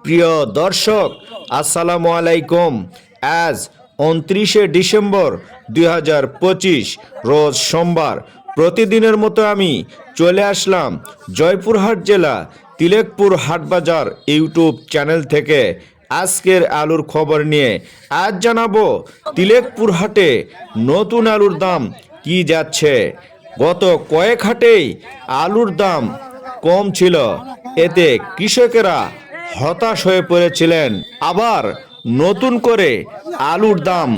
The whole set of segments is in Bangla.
প্রিয় দর্শক, আসসালামু আলাইকুম। আজ উনত্রিশে ডিসেম্বর দুই হাজার পঁচিশ, রোজ সোমবার। প্রতিদিনের মতো আমি চলে আসলাম জয়পুরহাট জেলা তিলেকপুর হাটবাজার ইউটিউব চ্যানেল থেকে। আজকের আলুর খবর নিয়ে আজ জানাব তিলেকপুর হাটে নতুন আলুর দাম কি যাচ্ছে। গত কয়েক হাটেই আলুর দাম কম ছিল। এতে কৃষকেরা হতাশ হয়ে পড়েছিলেন। আবার নতুন করে আলুর দাম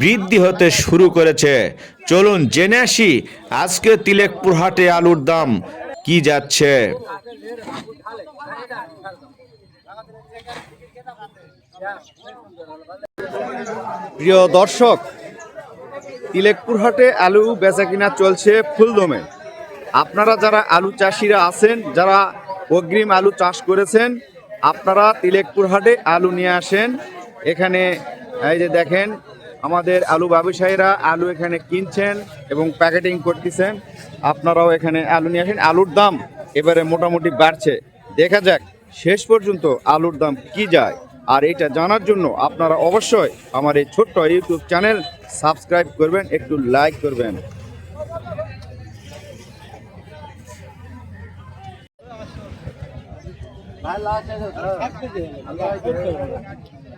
বৃদ্ধি হতে শুরু করেছে। চলুন জেনে আসি আজকে তিলেকপুর হাটে আলুর দাম কি যাচ্ছে। প্রিয় দর্শক তিলেকপুর হাটে আলু বেচা কিনা চলছে ফুলদমে। আপনারা যারা আলু চাষিরা আছেন, যারা অগ্রিম আলু চাষ করেছেন আপনারা তিলেকপুর হাটে আলু নিয়ে আসেন। এখানে, এই যে দেখেন, আমাদের আলু ব্যবসায়ীরা আলু এখানে কিনছেন এবং প্যাকেটিং করতেছেন। আপনারাও এখানে আলু নিয়ে আসেন। আলুর দাম এবারে মোটামুটি বাড়ছে। দেখা যাক, শেষ পর্যন্ত আলুর দাম কি যায়। আর এটা জানার জন্য আপনারা অবশ্যই আমার এই ছোট্ট ইউটিউব চ্যানেল সাবস্ক্রাইব করবেন, একটু লাইক করবেন।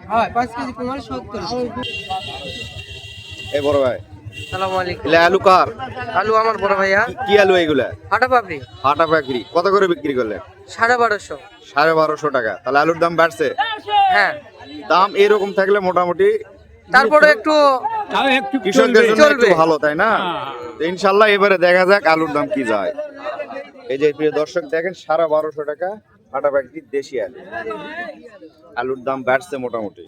হয় পাঁচ কেজি কুমার সত্তর। এই বড় ভাই। সালাম আলাইকুম। আলু কার? আলু আমার বড় ভাইয়া। কি- কি আলু এইগুলা? হাটা পাপড়ি। আটা বিক্রি কত করে বিক্রি করলেন? সাড়ে বারোশো। সাড়ে বারোশো টাকা। তাহলে আলুর দাম বাড়ছে? হ্যাঁ। দাম এরকম থাকলে মোটামুটি তারপরে একটু কৃষকদের জন্য একটু ভালো তাই না? ইনশাল্লাহ এবারে দেখা যাক আলুর দাম কি যায়। এই যে প্রিয় দর্শক দেখেন সাড়ে বারোশো টাকা। প্যাকেট দেশি আলু। আলুর দাম বাড়ছে মোটামুটি।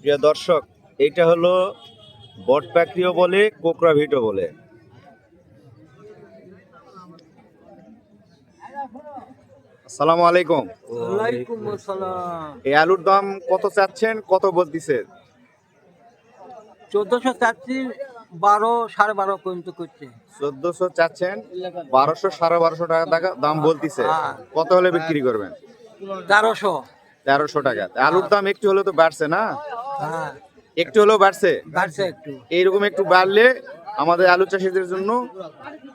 প্রিয় দর্শক এইটা হলো বট প্যাকরিও বলে কোকরা ভিটো বলে। আসসালামু আলাইকুম। এই আলুর দাম কত চাচ্ছেন কত বলতিছে? চোদ্দশো চাচ্ছি বারো সাড়ে বারো পর্যন্ত করছে। চোদ্দশো চাচ্ছেন বারোশো সাড়ে বারোশো টাকা টাকা দাম বলতিছে। হ্যাঁ। কত হলে বিক্রি করবেন? তেরোশো। তেরোশো টাকা। আলুর দাম একটু হলে তো বাড়ছে না? হ্যাঁ। একটু হলেও বাড়ছে? বাড়ছে একটু। এইরকম একটু বাড়লে আমাদের আলু চাষিদের জন্য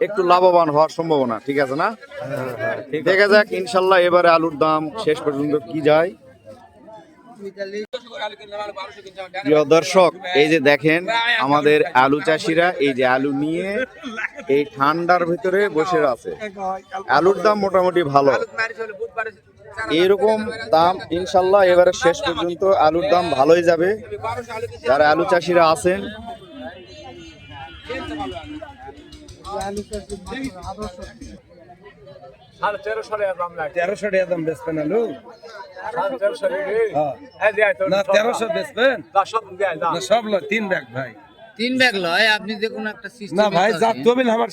একটু লাভবান হওয়ার সম্ভাবনা ঠিক আছে না? দেখা যাক ইনশাল্লাহ এবারে আলুর দাম শেষ পর্যন্ত কি যায়। প্রিয় দর্শক, এই যে দেখেন, আমাদের আলু চাষিরা এই যে আলু নিয়ে এই ঠান্ডার ভিতরে বসে আছে। আলুর দাম মোটামুটি ভালো। এরকম দাম, ইনশাল্লাহ, এবারে শেষ পর্যন্ত আলুর দাম ভালোই যাবে। যারা আলু চাষিরা আছেন তেরোশো টাকা দাম বেচবেন আলু? না তেরোশো বেচবেন? সব লয় তিন ব্যাগ ভাই। তিন ব্যাগ লয় আপনি যে কোনো একটা না ভাই যা তবে না আমার